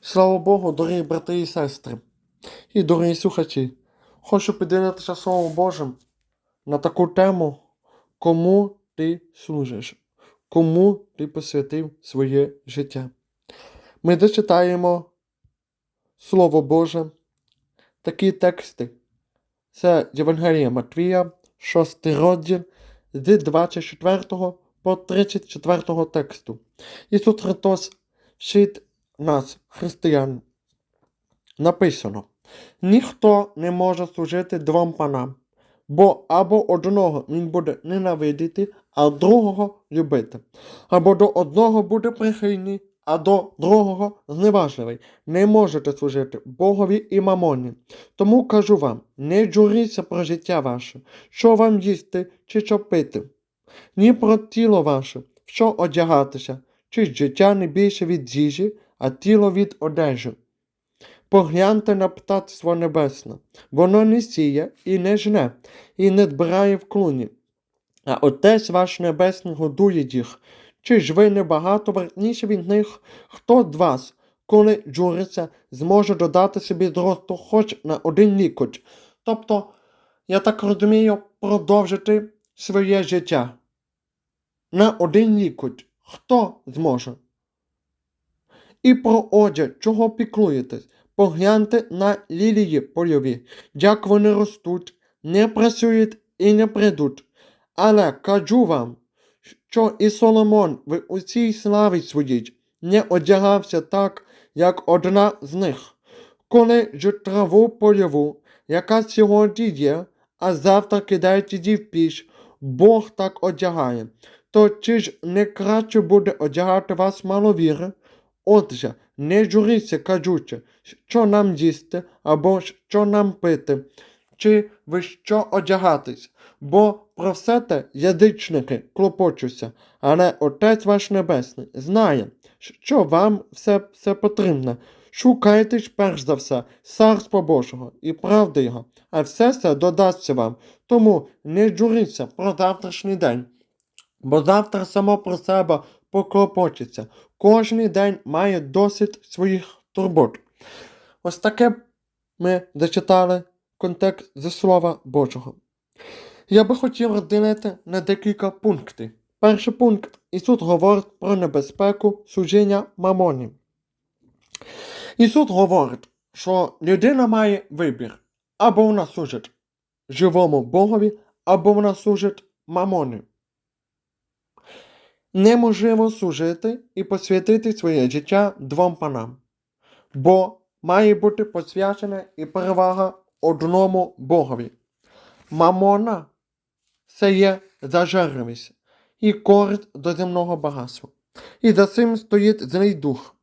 Слава Богу, дорогі брати і сестри, і дорогі слухачі, хочу поділитися Словом Божим на таку тему, кому ти служиш, кому ти посвятив своє життя. Ми дочитаємо Слово Боже, такі тексти. Це Євангелія Матвія, 6 розділ з 24 по 34 тексту. Ісус Христос вчить нас, християн. Написано: ніхто не може служити двом панам, бо або одного він буде ненавидіти, а другого любити, або до одного буде прихильний, а до другого зневажливий. Не можете служити Богові і мамоні. Тому кажу вам: не журіться про життя ваше, що вам їсти чи що пити, ні про тіло ваше, що одягатися, чи життя не більше від їжі, а тіло від одежі. Погляньте на птацтво небесне, воно не сіє і не жне, і не збирає в клуні. А Отець ваш Небесний годує їх. Чи ж ви небагато вартніші від них? Хто з вас, коли журиться, зможе додати собі зросту хоч на один лікоть? Тобто, я так розумію, продовжити своє життя. На один лікоть. Хто зможе? І про одяг, чого піклуєтесь? Погляньте на лілії польові, як вони ростуть, не працюють і не прийдуть. Але кажу вам, що і Соломон в усій славі своїй не одягався так, як одна з них. Коли ж траву польову, яка сьогодні є, а завтра кидають її в піч, Бог так одягає, то чи ж не краще буде одягати вас маловіри? Отже, не журіться, кажучи, що нам їсти або що нам пити, чи ви що одягатись, бо про все те язичники клопочуться, але Отець ваш Небесний знає, що вам все, все потрібно. Шукайте ж перш за все царство Божого і правди Його, а все це додасться вам. Тому не журіться про завтрашній день, бо завтра само про себе поклопочеться. Кожний день має досить своїх турбот. Ось таке ми зачитали контекст зі Слова Божого. Я би хотів розділити на декілька пунктів. Перший пункт Ісус говорить про небезпеку служіння мамоні. Ісус говорить, що людина має вибір, або вона служить живому Богові, або вона служить мамоні. Неможливо служити і посвятити своє життя двом панам, бо має бути посвячена і перевага одному Богові. Мамона це є зажерливість і користь до земного багатства. І за цим стоїть злий дух,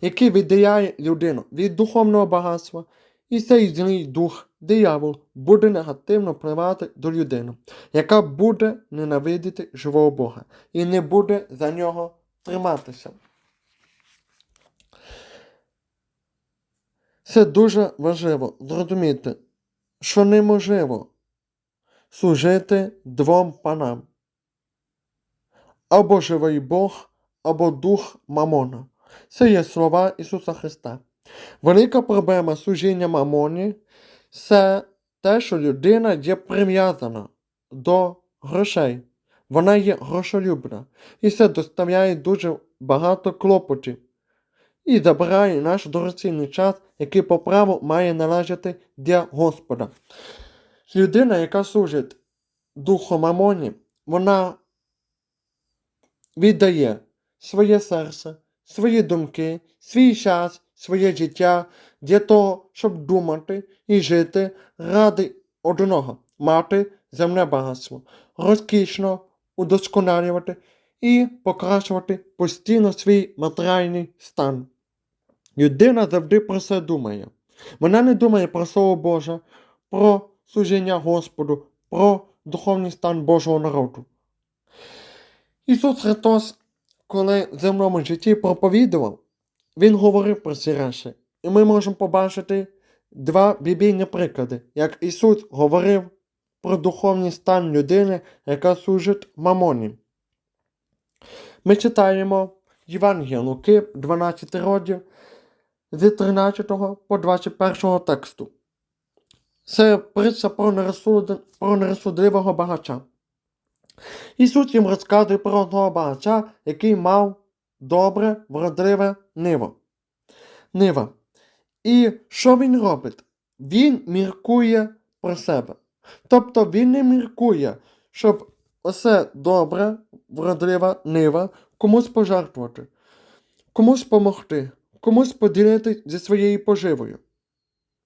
який відділяє людину від духовного багатства, і цей злий дух, диявол, буде негативно впливати до людини, яка буде ненавидіти живого Бога і не буде за нього триматися. Це дуже важливо зрозуміти, що неможливо служити двом панам. Або живий Бог, або дух Мамона. Це є слова Ісуса Христа. Велика проблема служіння Мамоні це те, що людина є прив'язана до грошей. Вона є грошолюбна. І це доставляє дуже багато клопотів. І забирає наш дорогоцінний час, який по праву має належати для Господа. Людина, яка служить духу Мамоні, вона віддає своє серце, свої думки, свій час, своє життя для того, щоб думати і жити ради одного, мати земне багатство, розкішно удосконалювати і покращувати постійно свій матеріальний стан. Людина завжди про це думає. Вона не думає про Слово Боже, про служіння Господу, про духовний стан Божого народу. Ісус Христос, коли в земному житті проповідував, Він говорив про ці речі. І ми можемо побачити два біблійні приклади, як Ісус говорив про духовний стан людини, яка служить мамоні. Ми читаємо Євангелія Луки, 12 розділ, з 13 по 21 тексту. Це притча про, нерозсуд... про нерозсудливого багача. Ісус їм розказує про одного багача, який мав добре, вродливе ниво. Нива. І що він робить? Він міркує про себе. Тобто він не міркує, щоб усе добре, вродлива нива комусь пожертвувати, комусь допомогти, комусь поділити зі своєю поживою.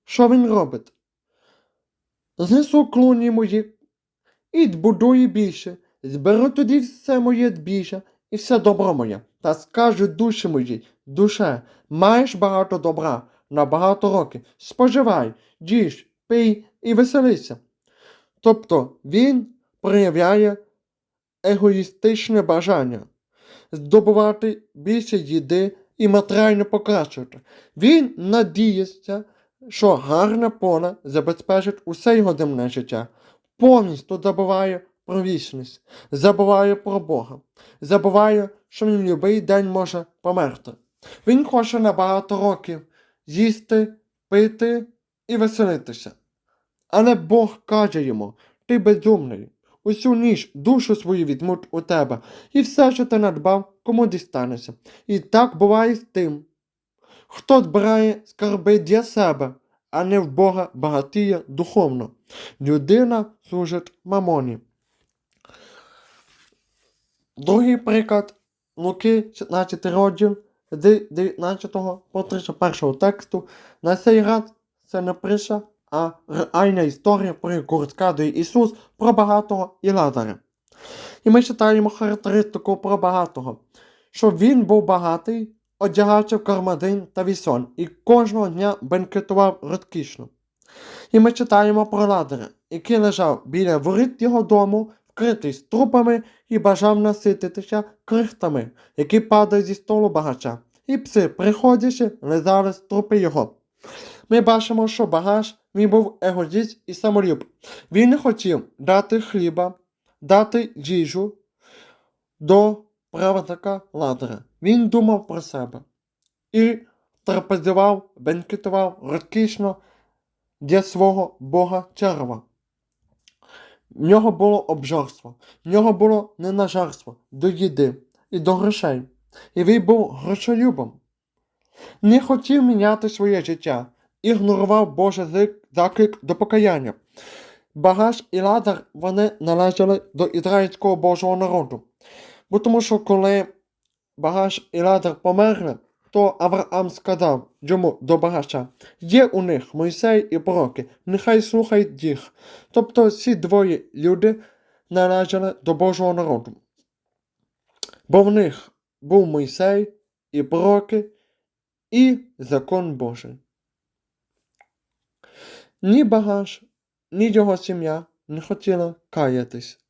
Що він робить? Знесу клуні мої і будує більше, зберу тоді все моє більше і все добро моє, та скажу душі моїй, душе, маєш багато добра на багато років, споживай, їж, пий і веселися. Тобто він проявляє егоїстичне бажання здобувати більше їди і матеріально покращувати. Він надіється, що гарне поле забезпечить усе його земне життя, повністю забуває про вічність, забуває про Бога, забуває, що він будь-який день може померти. Він хоче на багато років їсти, пити і веселитися. Але Бог каже йому: ти безумний, усю ніч душу свою візьмуть у тебе, і все, що ти надбав, кому дістанеться. І так буває з тим, хто збирає скарби для себе, а не в Бога багатіє духовно. Людина служить мамоні. Другий приклад Луки, 16 розділ, з 19 по 31 тексту. На цей раз це не притча, а реальна історія, про яку Ісус про багатого і Лазаря. І ми читаємо характеристику про багатого, що він був багатий, одягався в кармадин та вісон, і кожного дня бенкетував розкішно. І ми читаємо про Лазаря, який лежав біля воріт його дому, вкритий трупами і бажав насититися крихтами, які падають зі столу багача. І пси, приходячи, лизали з трупи його. Ми бачимо, що багаж він був егоїст і самолюб. Він хотів дати хліба, дати їжу до правника Лазаря. Він думав про себе і трапезував, бенкетував розкішно для свого бога черва. В нього було обжорство, в нього було ненажарство до їди і до грошей. І він був грошолюбом. Не хотів міняти своє життя, ігнорував Божий заклик до покаяння. Багаж і Лазар вони належали до ізраїльського Божого народу. Бо тому що коли Багаж і Лазар померли, то Авраам сказав йому до багача, є у них Мойсей і пророки, нехай слухають їх. Тобто ці двоє люди належали до Божого народу. Бо в них був Мойсей і пророки, і закон Божий. Ні багаж, ні його сім'я не хотіли каятись,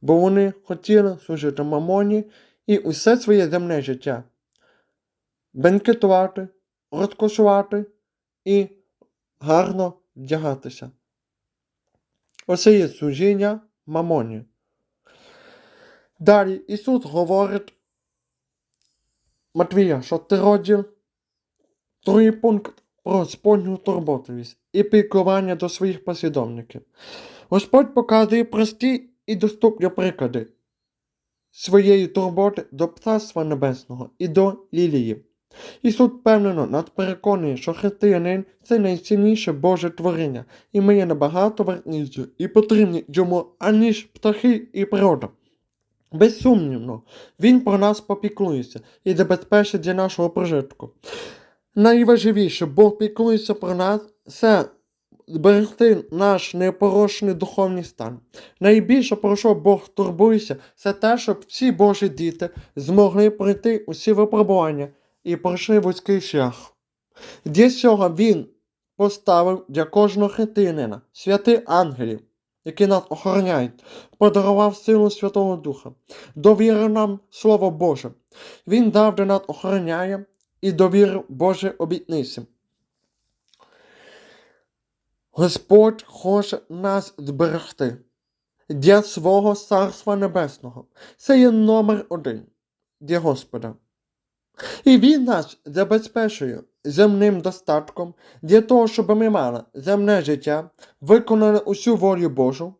бо вони хотіли служити мамоні і усе своє земне життя бенкетувати, розкошувати і гарно вдягатися. Оце є служіння мамоні. Далі Ісус говорить Матвія, що ти розділ, другий пункт про Господню турботливість і піклування до своїх послідовників. Господь показує прості і доступні приклади своєї турботи до Царства Небесного і до Лілії. Ісус впевнено нас переконує, що християнин це найцінніше Боже творіння, і ми є набагато вартніші і потрібні йому, аніж птахи і природа. Безсумнівно, Він про нас попіклується і забезпечить для нашого прожитку. Найважливіше, Бог піклується про нас, це зберегти наш непорочний духовний стан. Найбільше про що Бог турбується, це те, щоб всі Божі діти змогли пройти усі випробування і пройшли вузький шлях. Для цього Він поставив для кожного християнина святих ангелів, які нас охороняють, подарував силу Святого Духа, довірив нам Слово Боже. Він дав, де нас охороняє і довірив Боже обітниці. Господь хоче нас зберегти для свого Царства Небесного. Це є номер один для Господа. І Він нас забезпечує земним достатком для того, щоб ми мали земне життя, виконали усю волю Божу,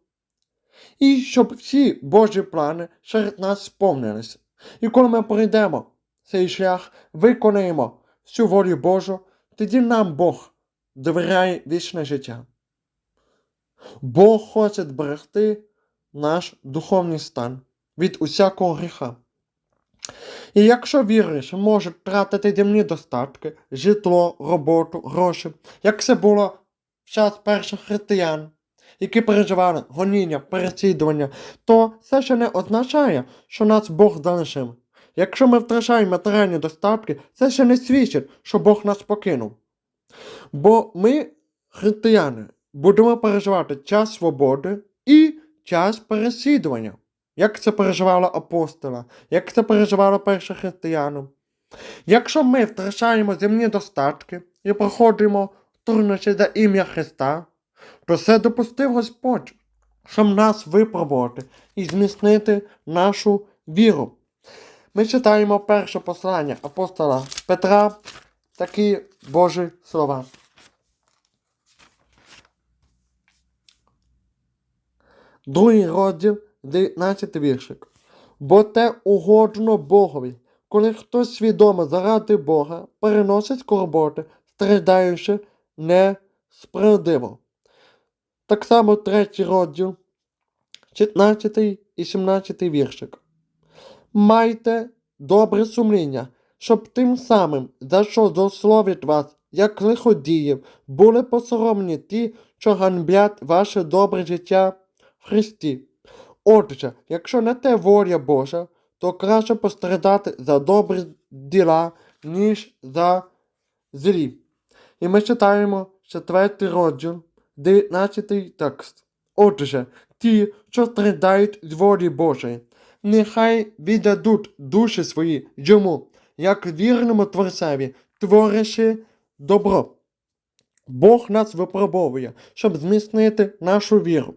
і щоб всі Божі плани серед нас сповнилися. І коли ми пройдемо цей шлях, виконаємо всю волю Божу, тоді нам Бог довіряє вічне життя. Бог хоче зберегти наш духовний стан від усякого гріха. І якщо віруєш, може тратити земні достатки, житло, роботу, гроші, як це було в час перших християн, які переживали гоніння, переслідування, то це ще не означає, що нас Бог залишив. Якщо ми втрачаємо матеріальні достатки, це ще не свідчить, що Бог нас покинув. Бо ми, християни, будемо переживати час свободи і час переслідування. Як це переживала апостола, як це переживало перше християнам. Якщо ми втрачаємо земні достатки і проходимо труднощі за ім'я Христа, то це допустив Господь, щоб нас випробувати і зміцнити нашу віру. Ми читаємо перше послання апостола Петра, такі Божі слова. Другий розділ, 19 віршик. Бо те угоджено Богові, коли хтось свідомо заради Бога переносить скорботи, страждаючи несправедливо. Так само третій розділ, 15 і 17 віршик. Майте добре сумління, щоб тим самим, за що зословить вас, як лиходіїв, були посоромні ті, що ганьблять ваше добре життя в Христі. Отже, якщо не те воля Божа, то краще пострадати за добрі діла, ніж за злі. І ми читаємо четвертий розділ, 19 текст. Отже, ті, що страдають з волі Божої, нехай віддадуть душі свої йому, як вірному творцеві, творячи добро. Бог нас випробовує, щоб зміцнити нашу віру.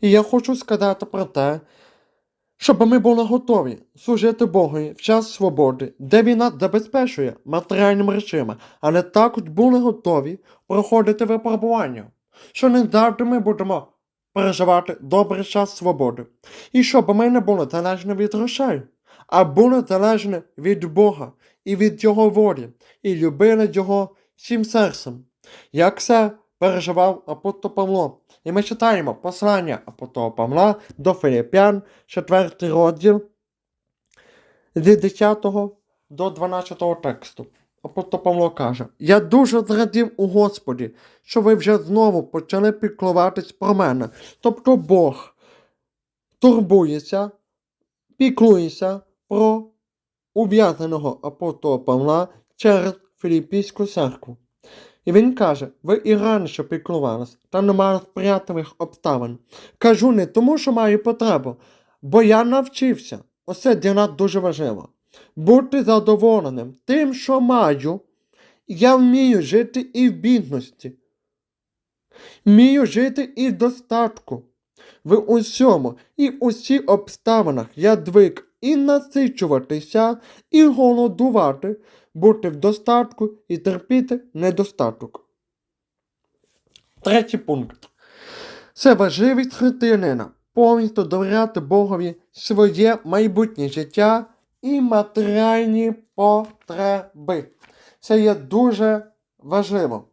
І я хочу сказати про те, щоб ми були готові служити Богові в час свободи, де він нас забезпечує матеріальними речами, але також були готові проходити випробування, що не завжди ми будемо переживати добрий час свободи. І щоб ми не були залежні від грошей, а були залежні від Бога і від Його волі, і любили Його всім серцем. Як це переживав апостол Павло. І ми читаємо послання апостола Павла до Филиппян, 4 розділ з 10 до 12 тексту. Апостол Павло каже: Я дуже зрадів у Господі, що ви вже знову почали піклуватись про мене. Тобто Бог турбується, піклується про ув'язаного апостола Павла через Філіппійську церкву. І він каже: ви і раніше піклувались, та не мали сприятливих обставин. Кажу не тому, що маю потребу, бо я навчився. Оце для нас дуже важливо. Бути задоволеним тим, що маю, я вмію жити і в бідності. Вмію жити і в достатку. В усьому і усіх обставинах я звик і насичуватися, і голодувати, бути в достатку і терпіти недостаток. Третій пункт. Це важливість християнина повністю довіряти Богові своє майбутнє життя і матеріальні потреби. Це є дуже важливо.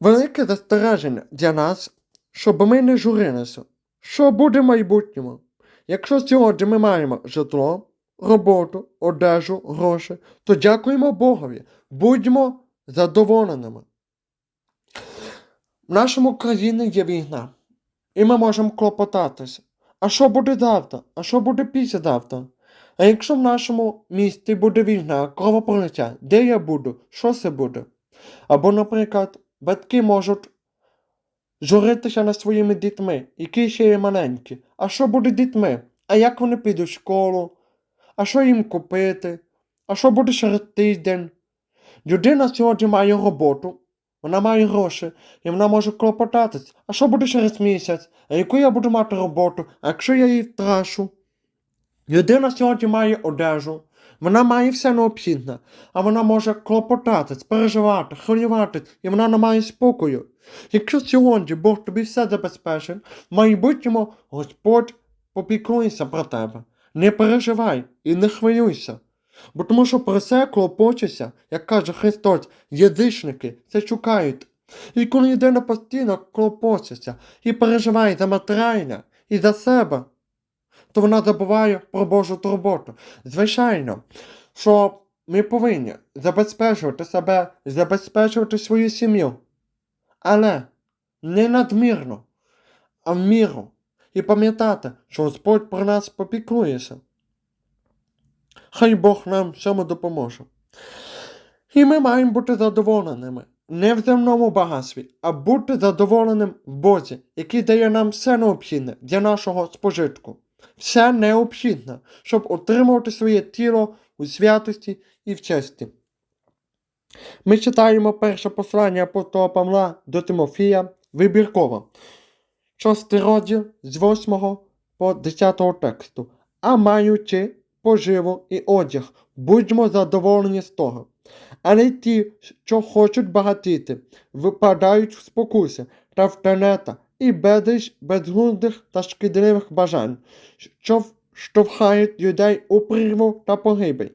Велике застереження для нас, щоб ми не журилися, що буде в майбутньому. Якщо сьогодні ми маємо житло, роботу, одежу, гроші, то дякуємо Богові, будьмо задоволеними. В нашому країні є війна, і ми можемо клопотатися. А що буде завтра? А що буде післязавтра? А якщо в нашому місті буде війна, кровопролиття, де я буду? Що це буде? Або, наприклад, батьки можуть журитися над своїми дітьми, які ще є маленькі. А що буде з дітьми? А як вони підуть в школу? А що їм купити? А що буде через тиждень? Людина сьогодні має роботу, вона має гроші, і вона може клопотатись. А що буде через місяць? А яку я буду мати роботу? А якщо я її втрашу? Людина сьогодні має одежу, Вона має все необхідне, а вона може клопотатись, переживати, хвилюватись, і вона не має спокою. Якщо сьогодні Бог тобі все забезпечив, в майбутньому Господь попіклується про тебе. Не переживай і не хвилюйся. Бо тому що про це клопочуться, як каже Христос, язичники це шукають. І коли людина постійно клопочеться і переживає за матеріальне і за себе, то вона забуває про Божу турботу. Звичайно, що ми повинні забезпечувати себе, забезпечувати свою сім'ю. Але не надмірно, а в міру. І пам'ятати, що Господь про нас попіклується. Хай Бог нам в цьому допоможе. І ми маємо бути задоволеними не в земному багатстві, а бути задоволеним в Бозі, який дає нам все необхідне для нашого спожитку. Все необхідне, щоб отримувати своє тіло у святості і в честі. Ми читаємо перше послання апостола Павла до Тимофія вибірково. Шостий розділ з 8 по 10 тексту. А маючи поживу і одяг, будьмо задоволені з того. Але ті, що хочуть багатіти, випадають в спокуси та в тенета і безліч безглуздих та шкідливих бажань, що штовхають людей у прірву та погибель.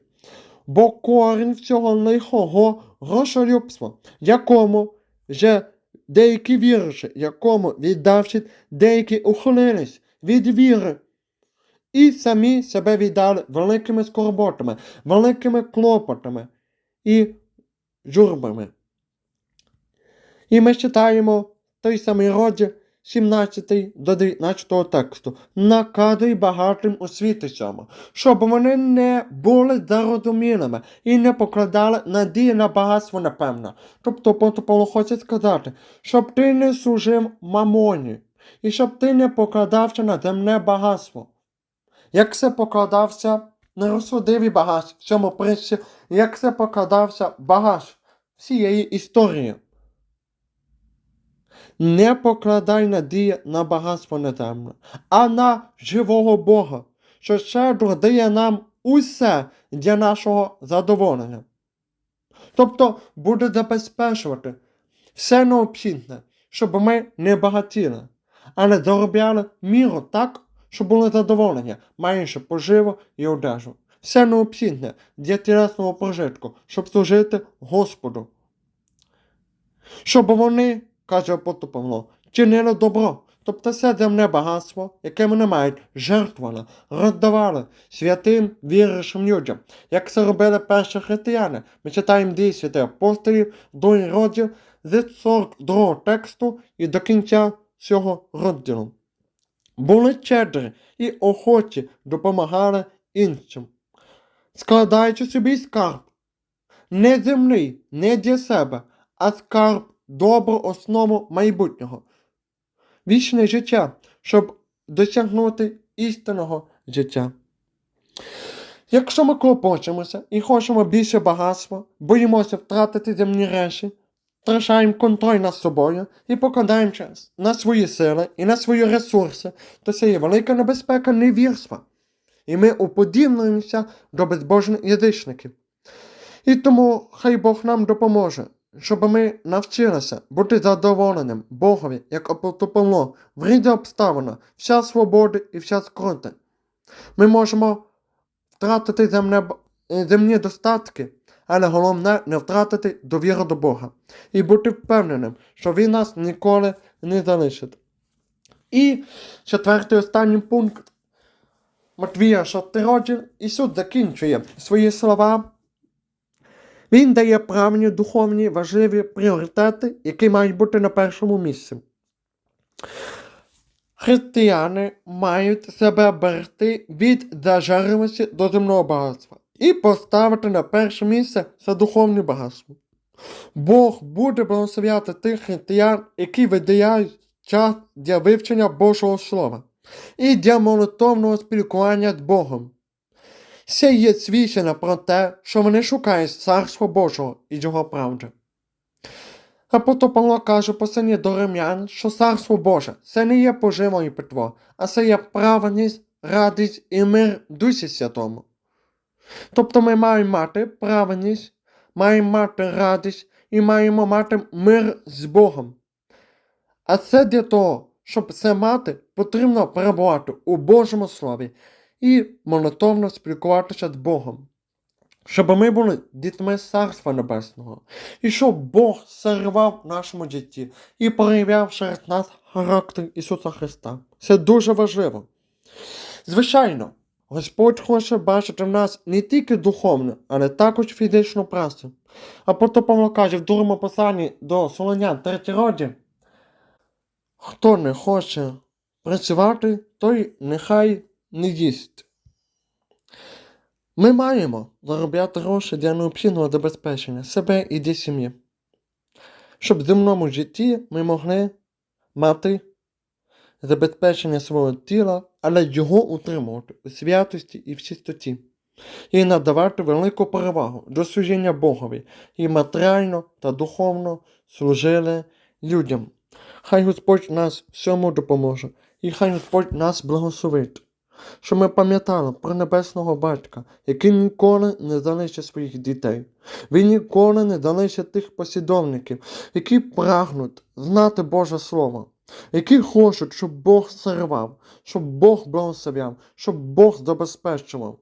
Бо корінь всього лихого грошолюбство, якому же деякі вірші, якому віддавши, деякі ухилились від віри. І самі себе віддали великими скорботами, великими клопотами і журбами. І ми читаємо той самий розділ 17 до 19 тексту. Наказуй багатим цьому, щоб вони не були зарозумілими і не покладали надії на багатство, напевно. Тобто Павло хоче сказати, щоб ти не служив мамоні, і щоб ти не покладався на земне багатство. Як це покладався нерозсудивий багаж в цьому притчі, як це покладався багаж всієї історії. Не покладай надії на багатство неземне, а на живого Бога, що щедро дає нам усе для нашого задоволення. Тобто буде забезпечувати все необхідне, щоб ми не багатіли, але заробляли міру так, щоб були задоволення, маючи поживу і одежу. Все необхідне для тілесного прожитку, щоб служити Господу. Щоб вони, каже апостол Павло, чинили добро, тобто все земне багатство, яке вони мають, жертвували, роздавали святим віруючим людям, як це робили перші християни. Ми читаємо дії святих апостолів, другий розділ з 42 тексту і до кінця цього розділу. Були щедрі і охочі допомагали іншим, складаючи собі скарб, не земний, не для себе, а скарб добру основу майбутнього, вічне життя, щоб досягнути істинного життя. Якщо ми клопочемося і хочемо більше багатства, боїмося втратити земні речі, втрачаємо контроль над собою і покладаємо час на свої сили і на свої ресурси, то це є велика небезпека невірства. І ми уподібнуємося до безбожних язичників. І тому хай Бог нам допоможе, щоб ми навчилися бути задоволеним Богові, як апостол Павло, в різні обставини, вся свободи і вся скрути. Ми можемо втратити земне, е, земні достатки, але головне не втратити довіру до Бога і бути впевненим, що Він нас ніколи не залишить. І четвертий останній пункт Матвія 6 розділ Ісус закінчує свої слова. Він дає правильні духовні важливі пріоритети, які мають бути на першому місці. Християни мають себе берегти від зажерливості до земного багатства і поставити на перше місце це духовне багатство. Бог буде благословляти тих християн, які виділяють час для вивчення Божого Слова і для молитовного спілкування з Богом. Це є свідчення про те, що вони шукають царство Божого і його правди. Апостол Павло каже послання до римлян, що царство Боже це не є поживо і питво, а це є праведність, радість і мир Дусі Святому. Тобто ми маємо мати праведність, маємо мати радість і маємо мати мир з Богом. А це для того, щоб це мати, потрібно перебувати у Божому Слові і монотонно спілкуватися з Богом. Щоб ми були дітьми Царства Небесного, і щоб Бог царював в нашому житті і проявляв через нас характер Ісуса Христа. Це дуже важливо. Звичайно, Господь хоче бачити в нас не тільки духовну, але також фізичну працю. Апостол Павло каже в другому посланні до Солонян 3 роді, хто не хоче працювати, той нехай не їсть. Ми маємо заробляти гроші для необхідного забезпечення себе і для сім'ї, щоб в земному житті ми могли мати забезпечення свого тіла, але його утримувати у святості і в чистоті, і надавати велику перевагу до служіння Богові і матеріально та духовно служили людям. Хай Господь нас всьому допоможе, і хай Господь нас благословить, щоб ми пам'ятали про небесного батька, який ніколи не залишить своїх дітей. Він ніколи не залишить тих послідовників, які прагнуть знати Боже Слово, які хочуть, щоб Бог царював, щоб Бог благословляв, щоб Бог забезпечував.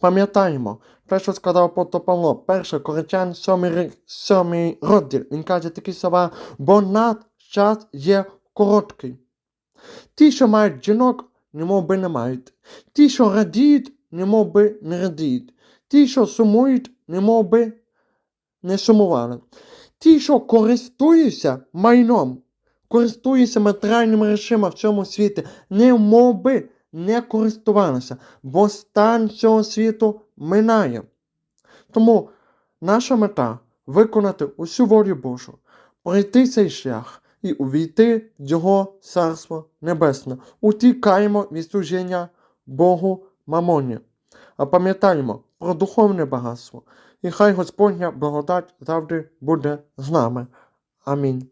Пам'ятаємо, те, що сказав апостол Павло, 1 Коринтян 7, ри- 7 розділ. Він каже такі слова, бо над час є короткий. Ті, що мають жінок, немов би не мають. Ті, що радіють, немов би не радіють. Ті, що сумують, немов би не сумували. Ті, що користуються майном, користуються матеріальними речами в цьому світі, немов би не користувалися, бо стан цього світу минає. Тому наша мета виконати усю волю Божу, пройти цей шлях і увійти в Його Царство Небесне. Утікаємо від служіння Богу Мамоні. А пам'ятаємо про духовне багатство. І хай Господня благодать завжди буде з нами. Амінь.